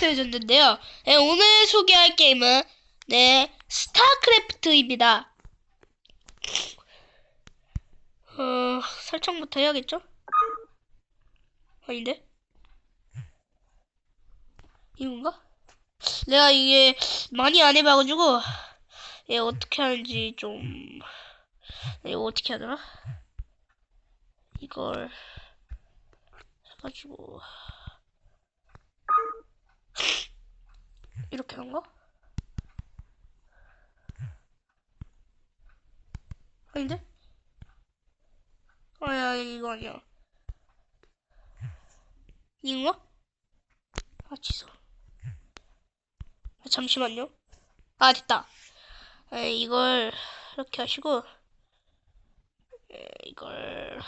따뜻해졌는데요. 네, 오늘 소개할 게임은 네 스타크래프트입니다. 어 설정부터 해야겠죠? 아닌데? 이건가? 내가 이게 많이 안 해봐가지고 얘 어떻게 하는지 좀 이거 어떻게 하더라? 이걸 해가지고 이렇게 한 거? 아닌데? 아야 이거 아니야 이건가? 아 취소 아, 잠시만요 아 됐다 에, 이걸 이렇게 하시고 에, 이걸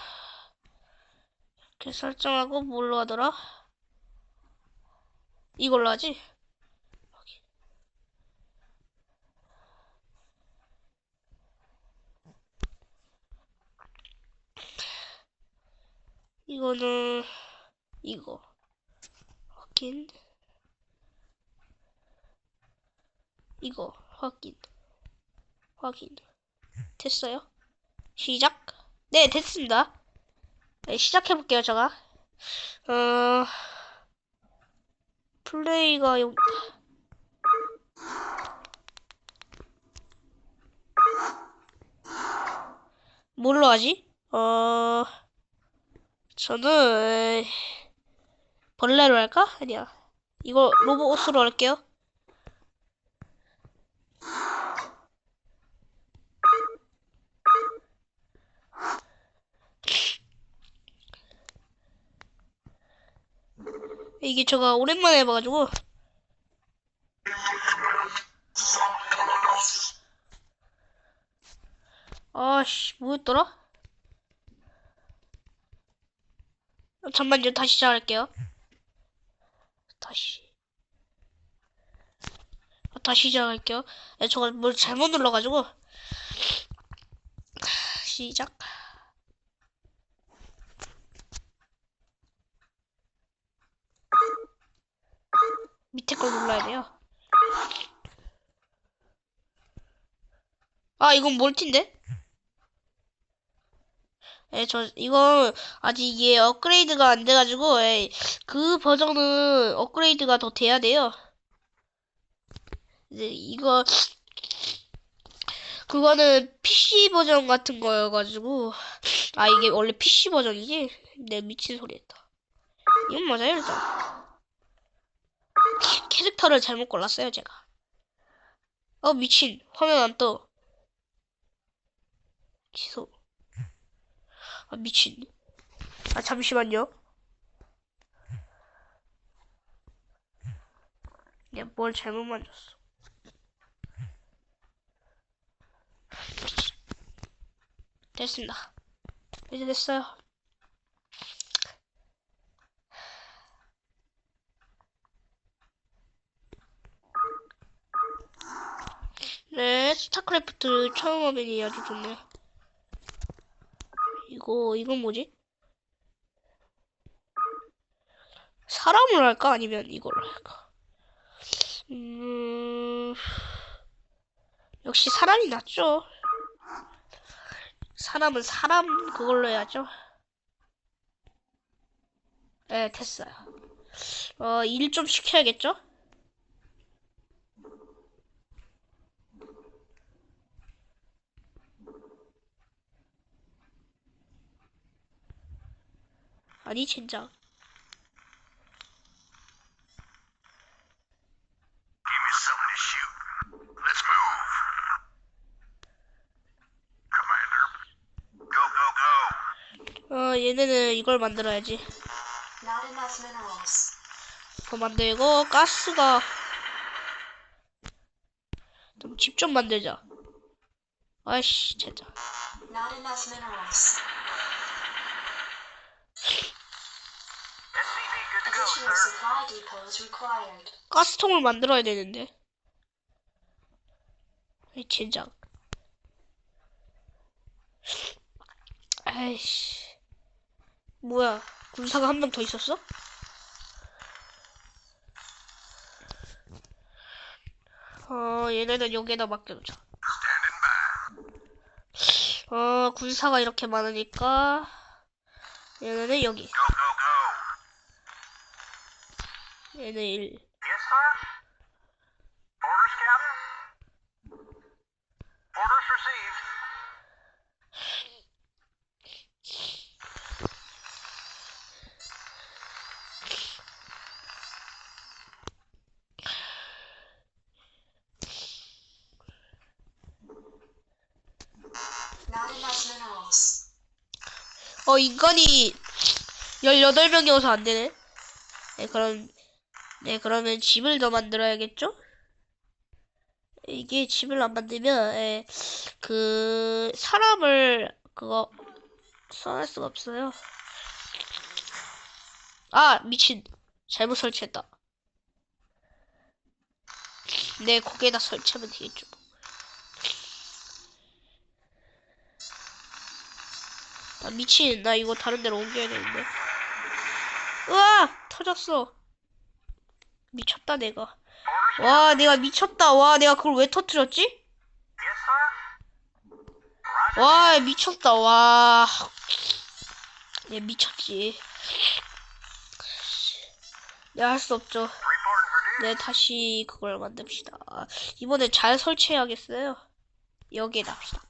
이렇게 설정하고 뭘로 하더라? 이걸로 하지? 이거는 이거. 확인. 이거 확인. 확인. 됐어요? 시작? 네 됐습니다. 네, 시작해볼게요 제가. 어 플레이가 여기 뭘로 하지? 어 저는 벌레로 할까? 아니야. 이거 로봇으로 할게요. 이게 제가 오랜만에 해봐가지고 아씨 뭐였더라? 어, 잠만요 다시 시작할게요. 다시. 어, 다시 시작할게요. 야, 저가 뭘 잘못 눌러가지고. 시작. 밑에 걸 눌러야 돼요. 아 이건 멀티인데? 예, 저, 이거, 아직 이게 업그레이드가 안 돼가지고, 예, 그 버전은 업그레이드가 더 돼야 돼요. 이제 이거, 그거는 PC 버전 같은 거여가지고, 아, 이게 원래 PC 버전이지? 내 미친 소리 했다. 이건 맞아요, 일단. 캐릭터를 잘못 골랐어요, 제가. 어, 미친. 화면 안 떠. 취소. 아, 미친. 아, 잠시만요. 내가 뭘 잘못 만졌어. 됐습니다. 이제 됐어요. 네, 스타크래프트 처음 화면이 아주 좋네요. 이거, 이건 뭐지? 사람을 할까? 아니면 이걸로 할까? 음, 역시 사람이 낫죠. 사람은 사람 그걸로 해야죠. 네, 됐어요. 어, 일 좀 시켜야겠죠? Go, go. 어, 얘네는 이걸 만들어야지. Not enough minerals. 더 만들고, 가스가. 좀 집 좀 만들자. 아이씨, 진짜. 가스통을 만들어야 되는데. 이 젠장. 아이씨. 뭐야. 군사가 한 명 더 있었어? 어, 얘네는 여기에다 맡겨놓자. 어, 군사가 이렇게 많으니까 얘네는 여기. 얘는 1. Yes, sir. Orders, Captain. Orders received. Not enough minerals. 어, 인간이 18명이 어서 안 되네. 네, 그럼, 네, 그러면 집을 더 만들어야겠죠? 이게 집을 안 만들면, 예, 그, 사람을, 그거, 써낼 수가 없어요. 아, 미친. 잘못 설치했다. 네, 거기에다 설치하면 되겠죠. 아, 미친. 나 이거 다른 데로 옮겨야 되는데. 으아! 터졌어. 미쳤다, 내가. 와, 내가 미쳤다. 와, 내가 그걸 왜 터뜨렸지? 와, 미쳤다. 와. 얘 미쳤지. 내가 할 수 없죠. 네, 다시 그걸 만듭시다. 이번에 잘 설치해야겠어요. 여기에다 합시다.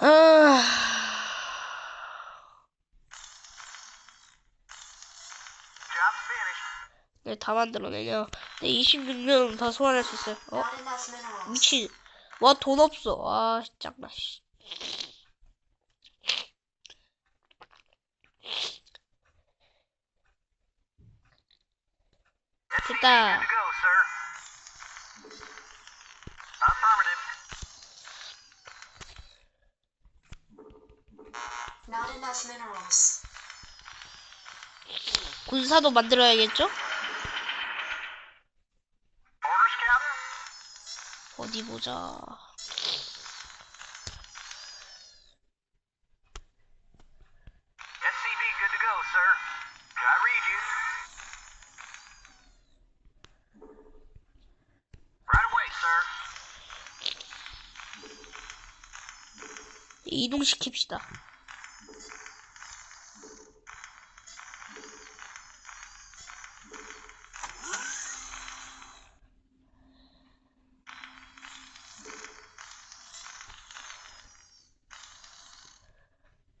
아... 네, 다 만들어내냐. 네, 26명 다 소환할 수 있어요. 어. 미친. 와, 돈 없어. 아, 짱나, 씨. 됐다. 군사도 만들어야겠죠? 어디 보자. SCV good to go, sir. I read you. Right away, sir. 이동시킵시다.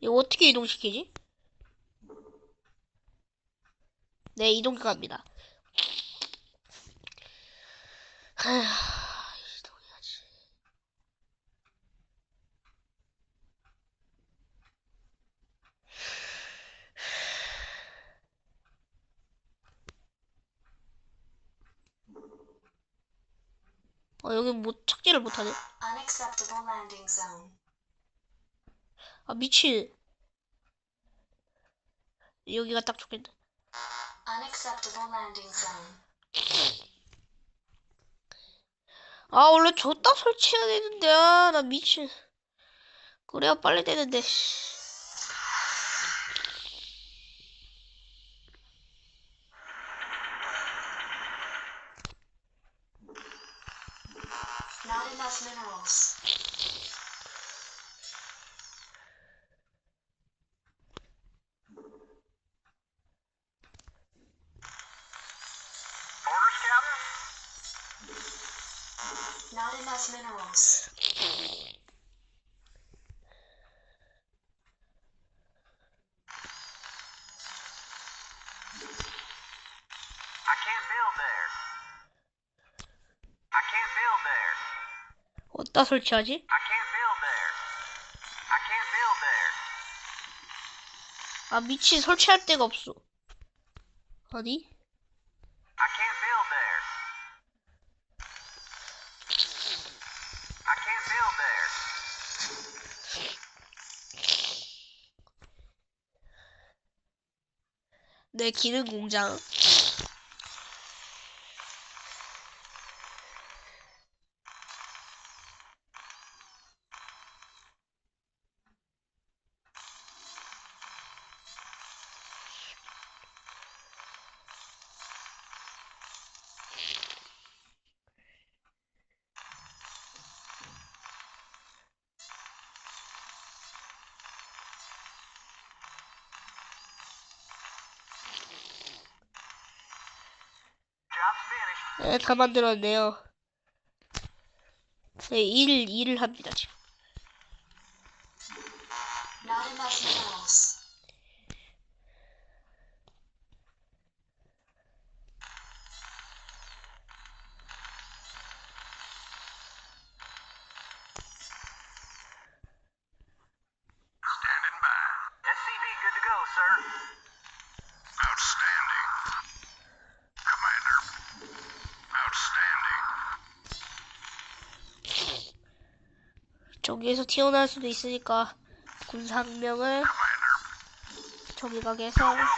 이거 어떻게 이동시키지? 네, 이동 갑니다. 하, 이동해야지. 어, 여기 뭐 착지를 못하네. Unacceptable landing zone. 아, 미친. 여기가 딱 좋겠다. 아, 원래 줬다 설치해야 되는데, 아, 나 미친. 그래야 빨리 되는데. Not enough minerals. 어디다 설치하지? 아 미치 설치할 데가 없어. 어디? 내 기능 공장. 다 만들었네요. 네, 일, 일을 합니다, 지금. 저기에서 튀어나올 수도 있으니까 군상명을 Commander. 저기 가게 해서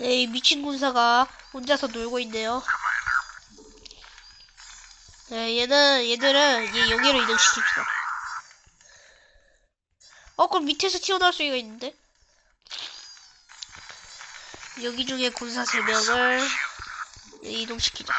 네, 이 미친 군사가 혼자서 놀고 있네요. 네, 얘는 얘들은 얘 여기로 이동시킵시다. 어, 그럼 밑에서 튀어나올 수가 있는데? 여기 중에 군사 3명을 이동시키자.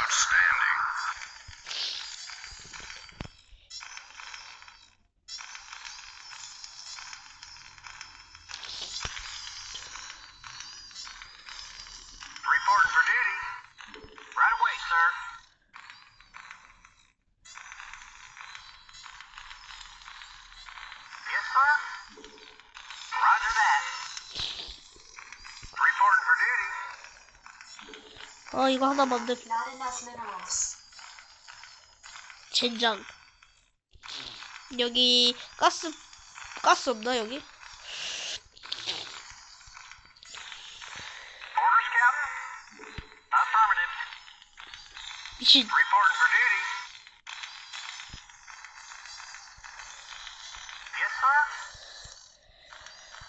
어, 이거 하나 만들. 젠장. 여기 가스, 가스 없나, 여기? 미친.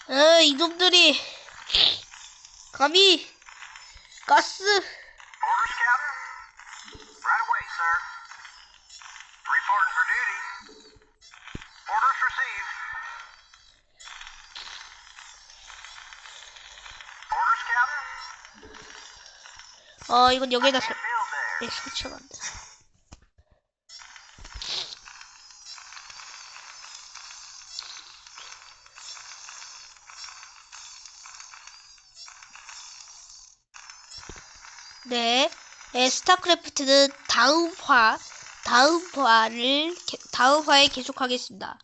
아, 이놈들이 감히 가스 아 이건 여기에다 설. 예, 설치가 안 돼. 네, 네, 스타크래프트는 다음 화, 다음 화를, 게- 다음 화에 계속하겠습니다.